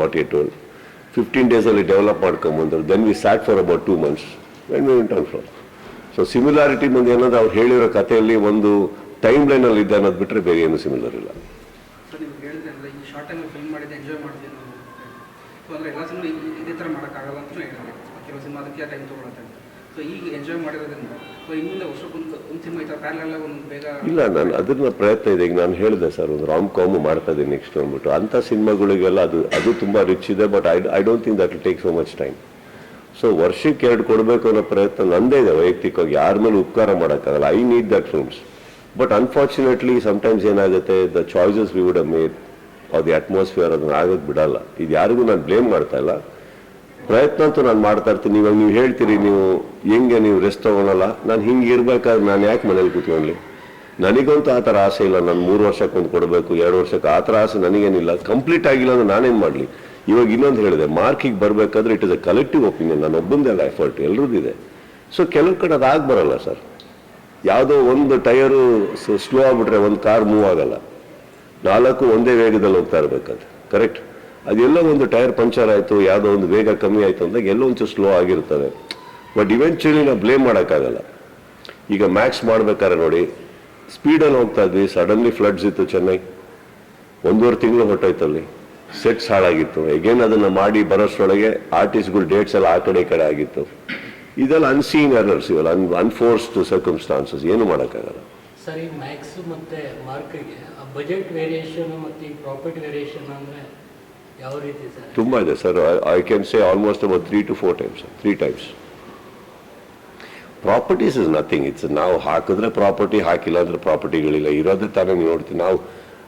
What you told fifteen ಡೇಸಲ್ಲಿ develop ಮಾಡ್ಕೊಂಬಂದ್ರು. Then we sat for about two months when we went on so similarity ಮುಂದೆ ಏನಂದ್ರೆ ಅವ್ರು ಹೇಳಿರೋ ಕಥೆಯಲ್ಲಿ ಒಂದು ಟೈಮ್ ಲೈನಲ್ಲಿ ಇದೆ ಅನ್ನೋದು ಬಿಟ್ಟರೆ ಬೇರೆ ಏನು ಸಿಮಿಲರ್ ಇಲ್ಲ. ಸಿನಿಮಾ ಇಲ್ಲ, ನಾನು ಅದನ್ನ ಪ್ರಯತ್ನ ಇದೆ. ಈಗ ನಾನು ಹೇಳಿದೆ ಸರ್, ಒಂದು ರಾಮ್ ಕಾಮ್ ಮಾಡ್ತಾ ಇದ್ದೀನಿ ನೆಕ್ಸ್ಟ್ ಅಂದ್ಬಿಟ್ಟು ಅಂಥ ಸಿನಿಮಾಗಳಿಗೆಲ್ಲ ಅದು ಅದು ತುಂಬ ರಿಚ್ ಇದೆ but I I don't think that take so much time so ವರ್ಷಕ್ಕೆ ಎರಡು ಕೊಡಬೇಕು ಅನ್ನೋ ಪ್ರಯತ್ನ ನಂದೇ ಇದೆ ವೈಯಕ್ತಿಕವಾಗಿ. ಯಾರ ಮೇಲೆ ಉಪಕಾರ ಮಾಡೋಕ್ಕಾಗಲ್ಲ. I need that films but unfortunately sometimes ಏನಾಗುತ್ತೆ the choices we would made the atmosphere ಅದನ್ನ ಆಗೋದು ಬಿಡಲ್ಲ. ಇದು ಯಾರಿಗೂ ನಾನು ಬ್ಲೇಮ್ ಮಾಡ್ತಾ ಇಲ್ಲ. ಪ್ರಯತ್ನ ಅಂತೂ ನಾನು ಮಾಡ್ತಾ ಇರ್ತೀನಿ. ಇವಾಗ ನೀವು ಹೇಳ್ತೀರಿ, ನೀವು ಹೆಂಗೆ ನೀವು ರೆಸ್ಟ್ ತೊಗೊಳಲ್ಲ? ನಾನು ಹಿಂಗೆ ಇರ್ಬೇಕಾದ್ರೆ ನಾನು ಯಾಕೆ ಮನೇಲಿ ಕೂತ್ಕೊಳ್ಳಿ ನನಗಂತೂ ಆ ಥರ ಆಸೆ ಇಲ್ಲ. ನಾನು ಮೂರು ವರ್ಷಕ್ಕೊಂದು ಕೊಡಬೇಕು, ಎರಡು ವರ್ಷಕ್ಕೆ ಆ ಥರ ಆಸೆ ನನಗೇನಿಲ್ಲ. ಕಂಪ್ಲೀಟ್ ಆಗಿಲ್ಲ ಅಂದ್ರೆ ನಾನೇನು ಮಾಡಲಿ? ಇವಾಗ ಇನ್ನೊಂದು ಹೇಳಿದೆ ಮಾರ್ಕಿಗೆ ಬರಬೇಕಾದ್ರೆ it is a collective opinion ನಾನು ಒಬ್ಬಂದೇ ಅಲ್ಲ ಎಫರ್ಟ್ ಎಲ್ಲರದ್ದಿದೆ ಸೊ ಕೆಲವು ಕಡೆ ಅದು ಆಗಿ ಬರಲ್ಲ ಸರ್. ಯಾವುದೋ ಒಂದು ಟೈರು ಸ್ಲೋ ಆಗಿಬಿಟ್ರೆ ಒಂದು ಕಾರ್ ಮೂವ್ ಆಗಲ್ಲ. ನಾಲ್ಕು ಒಂದೇ ವೇಗದಲ್ಲಿ ಹೋಗ್ತಾ ಇರಬೇಕಂತ ಕರೆಕ್ಟ್ ಅದೆಲ್ಲೋ ಒಂದು ಟೈರ್ ಪಂಚರ್ ಆಯಿತು, ಯಾವುದೋ ಒಂದು ವೇಗ ಕಮ್ಮಿ ಆಯಿತು ಅಂದಾಗ ಎಲ್ಲೋ ಒಂಚೂರು ಸ್ಲೋ ಆಗಿರ್ತದೆ ಬಟ್ ಇವೆಂಚುಲಿ ನಾವು ಬ್ಲೇಮ್ ಮಾಡೋಕ್ಕಾಗಲ್ಲ. ಈಗ ಮ್ಯಾಕ್ಸ್ ಮಾಡ್ಬೇಕಾದ್ರೆ ನೋಡಿ, ಸ್ಪೀಡಲ್ಲಿ ಹೋಗ್ತಾ ಇದ್ವಿ, ಸಡನ್ಲಿ ಫ್ಲಡ್ಸ್ ಇತ್ತು ಚೆನ್ನೈ. ಒಂದೂವರೆ ತಿಂಗಳು ಹೊಟ್ಟೋಯ್ತು ಅಲ್ಲಿ. ಸೆಟ್ಸ್ ಹಾಳಾಗಿತ್ತು. ಎಗೇನ್ ಅದನ್ನು ಮಾಡಿ ಬರೋಷ್ಟರೊಳಗೆ ಆರ್ಟಿಸ್ಟ್ಗಳು ಡೇಟ್ಸ್ ಎಲ್ಲ ಆ ಕಡೆ ಈ ಕಡೆ ಆಗಿತ್ತು. ಇದೆಲ್ಲ ಅನ್ಸೀನ್ ಎರರ್ಸ್ ಇವೆಲ್ಲ ಅನ್ ಅನ್ಫೋರ್ಸ್ಡ್ ಸರ್ಕಮ್ಸ್ಟಾನ್ಸಸ್ ಏನು ಮಾಡೋಕ್ಕಾಗಲ್ಲ. ಸರಿ, ಮ್ಯಾಕ್ಸ್ ಮತ್ತು ಮಾರ್ಕ್ಗೆ ಬಜೆಟ್ ವೇರಿಯೇಷನ್ ಮತ್ತು ಈ ಪ್ರಾಫಿಟ್ ವೇರಿಯೇಷನ್ ಅಂದರೆ ತುಂಬ ಇದೆ sir. I can say almost about three to four times three times properties is nothing it's ನಾವು ಹಾಕಿದ್ರೆ ಪ್ರಾಪರ್ಟಿ ಹಾಕಿಲ್ಲ ಅಂದ್ರೆ ಪ್ರಾಪರ್ಟಿಗಳಿಲ್ಲ ಇರೋದೇ ತಾನೇ ನೋಡ್ತೀವಿ ನಾವು,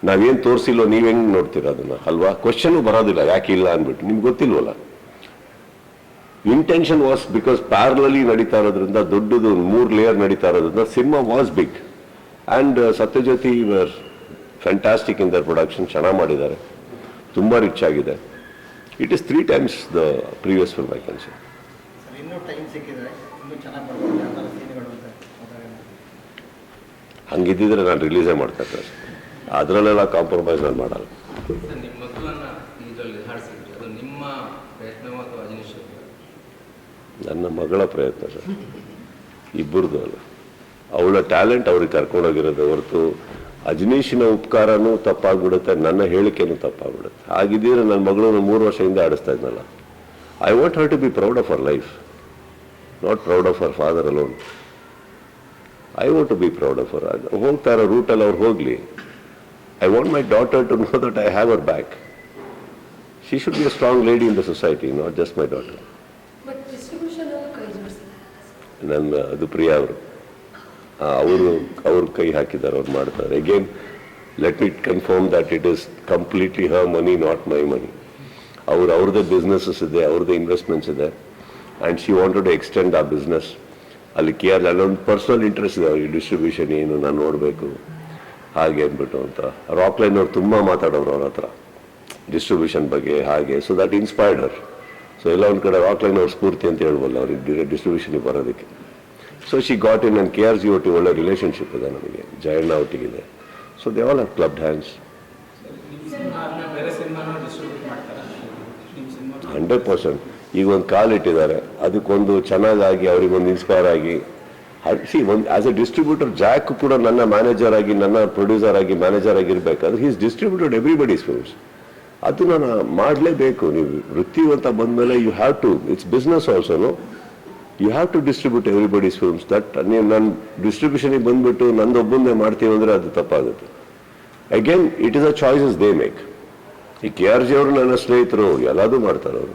ನಾವೇನು ತೋರಿಸಿಲ್ಲೋ ನೀವು ಹೆಂಗೆ ನೋಡ್ತೀರ ಅದನ್ನ, ಅಲ್ವಾ? ಕ್ವಶನ್ ಬರೋದಿಲ್ಲ. ಯಾಕೆ ಇಲ್ಲ ಅಂದ್ಬಿಟ್ಟು. ನಿಮ್ಗೆ ಗೊತ್ತಿಲ್ವಲ್ಲ? ಇಂಟೆನ್ಷನ್ ವಾಸ್ ಬಿಕಾಸ್ ಪ್ಯಾರ್ಲಲ್ಲಿ ನಡೀತಾ ಇರೋದ್ರಿಂದ, ದೊಡ್ಡದು ಮೂರು ಲೇಯರ್ ನಡೀತಾ ಇರೋದ್ರಿಂದ cinema was big and Satyajyothi fantastic in their production ಚೆನ್ನಾಗಿ ಮಾಡಿದ್ದಾರೆ. ತುಂಬ ರಿಚ್ ಆಗಿದೆ. It is three times the previous film I can say sir ಇನ್ನೂ ಟೈಮ್ ಸಿಕ್ಕಿದ್ರೆ ಇನ್ನೂ ಚೆನ್ನಾಗಿ ಬರ್ತದೆ ಆ ಸೀನ್ಗಳು ಅಂತ ಹಂಗಿದ್ದಿದ್ರೆ ನಾನು ರಿಲೀಸೇ ಮಾಡ್ತಾ ಇದ್ದೆ ಅದರಲ್ಲೆಲ್ಲ ಕಾಂಪ್ರಮೈಸ್ ನಾನು ಮಾಡಲ್ಲ? ನನ್ನ ಮಗಳ ಪ್ರಯತ್ನ ಸರ್. ಇಬ್ಬರದು ಅಲ್ಲ. ಅವಳ ಟ್ಯಾಲೆಂಟ್ ಅವ್ರಿಗೆ ಕರ್ಕೊಂಡೋಗಿರೋದು ಹೊರತು ಅಜನೀಶಿನ ಉಪಕಾರನೂ ತಪ್ಪಾಗ್ಬಿಡುತ್ತೆ ನನ್ನ ಹೇಳಿಕೆನೂ ತಪ್ಪಾಗ್ಬಿಡುತ್ತೆ. ಹಾಗಿದ್ದೀರಾ ನನ್ನ ಮಗಳನ್ನು ಮೂರು ವರ್ಷದಿಂದ ಆಡಿಸ್ತಾ ಇದ್ನಲ್ಲ. I want her to be proud of our life not proud of our father alone I want to be proud of our ಹೋಗ್ತಾ ಇರೋ ರೂಟಲ್ಲಿ ಅವ್ರು ಹೋಗಲಿ. I want my daughter to know that I have our back she should be a strong lady in the society not just my daughter ನನ್ನ ಅದು ಪ್ರಿಯ ಅವರು. ಅವರು ಅವ್ರ ಕೈ ಹಾಕಿದ್ದಾರೆ, ಅವ್ರು ಮಾಡ್ತಾರೆ. Again let it confirm that it is completely her money not my money ಅವ್ರು ಅವ್ರದ್ದೇ ಬಿಸ್ನೆಸ್ಸಸ್ ಇದೆ ಅವ್ರದ್ದೇ ಇನ್ವೆಸ್ಟ್ಮೆಂಟ್ಸ್ ಇದೆ. And she wanted to extend ಆ ಬಿಸ್ನೆಸ್ ಅಲ್ಲಿ ಕೆ ಆರ್ ಅಲ್ಲೊಂದು ಪರ್ಸನಲ್ ಇಂಟ್ರೆಸ್ಟ್ ಇದೆ, ಅವ್ರಿಗೆ ಡಿಸ್ಟ್ರಿಬ್ಯೂಷನ್ ಏನು, ನಾನು ನೋಡಬೇಕು, ಹಾಗೆ ಅಂದ್ಬಿಟ್ಟು ಅಂತ. ರಾಕ್ ಲೈನ್ ಅವ್ರು ತುಂಬ ಮಾತಾಡೋರು ಅವ್ರ ಹತ್ರ. ಡಿಸ್ಟ್ರಿಬ್ಯೂಷನ್ ಬಗ್ಗೆ ಹಾಗೆ so that inspired her so ಎಲ್ಲ ಒಂದು ಕಡೆ ರಾಕ್ಲೈನ್ ಅವ್ರ ಸ್ಫೂರ್ತಿ ಅಂತ ಹೇಳ್ಬಲ್ಲ ಅವ್ರಿಗೆ ಡಿಸ್ಟ್ರಿಬ್ಯೂಷನ್ಗೆ ಬರೋದಕ್ಕೆ. ಸೊ ಶಿ ಗಾಟ್ ಇನ್ ನನ್ನ ಕೆ ಆರ್ ಜಿ ಒಟ್ಟಿಗೆ ಒಳ್ಳೆ ರಿಲೇಷನ್ಶಿಪ್ ಇದೆ ನಮಗೆ. Jayanna ಒಟ್ಟಿಗಿದೆ. So they all have club cinema hundred percent ಈಗ ಒಂದು ಕಾಲ್ ಇಟ್ಟಿದ್ದಾರೆ. ಅದಕ್ಕೊಂದು ಚೆನ್ನಾಗಿ ಅವ್ರಿಗೊಂದು ಇನ್ಸ್ಪೈರ್ ಆಗಿ. ಸಿ ಒಂದು ಆಸ್ ಎ ಡಿಸ್ಟ್ರಿಬ್ಯೂಟರ್ ಜಾಕ್ ಕೂಡ ನನ್ನ ಮ್ಯಾನೇಜರ್ ಆಗಿ, ನನ್ನ ಪ್ರೊಡ್ಯೂಸರ್ ಆಗಿ ಮ್ಯಾನೇಜರ್ ಆಗಿರ್ಬೇಕು ಅದು ಹೀಸ್ ಡಿಸ್ಟ್ರಿಬ್ಯೂಟೆಡ್ ಎವ್ರಿಬಡೀಸ್ ಫಿಲ್ಮ್ಸ್ ಅದು ನಾನು ಮಾಡಲೇಬೇಕು. ನೀವು ವೃತ್ತಿ ಅಂತ ಬಂದಮೇಲೆ you have to it's business ಆಲ್ಸೋನು you have to distribute everybody's films that ನೀವು ನನ್ನ ಡಿಸ್ಟ್ರಿಬ್ಯೂಷನಿಗೆ ಬಂದ್ಬಿಟ್ಟು ನಂದೊಬ್ಬಂದೇ ಮಾಡ್ತೀವಿ ಅಂದರೆ ಅದು ತಪ್ಪಾಗುತ್ತೆ. Again it is a choices they make ಈ ಕೆ ಆರ್ ಜಿ ಅವರು ನನ್ನ ಸ್ನೇಹಿತರು ಎಲ್ಲದೂ ಮಾಡ್ತಾರೆ ಅವರು.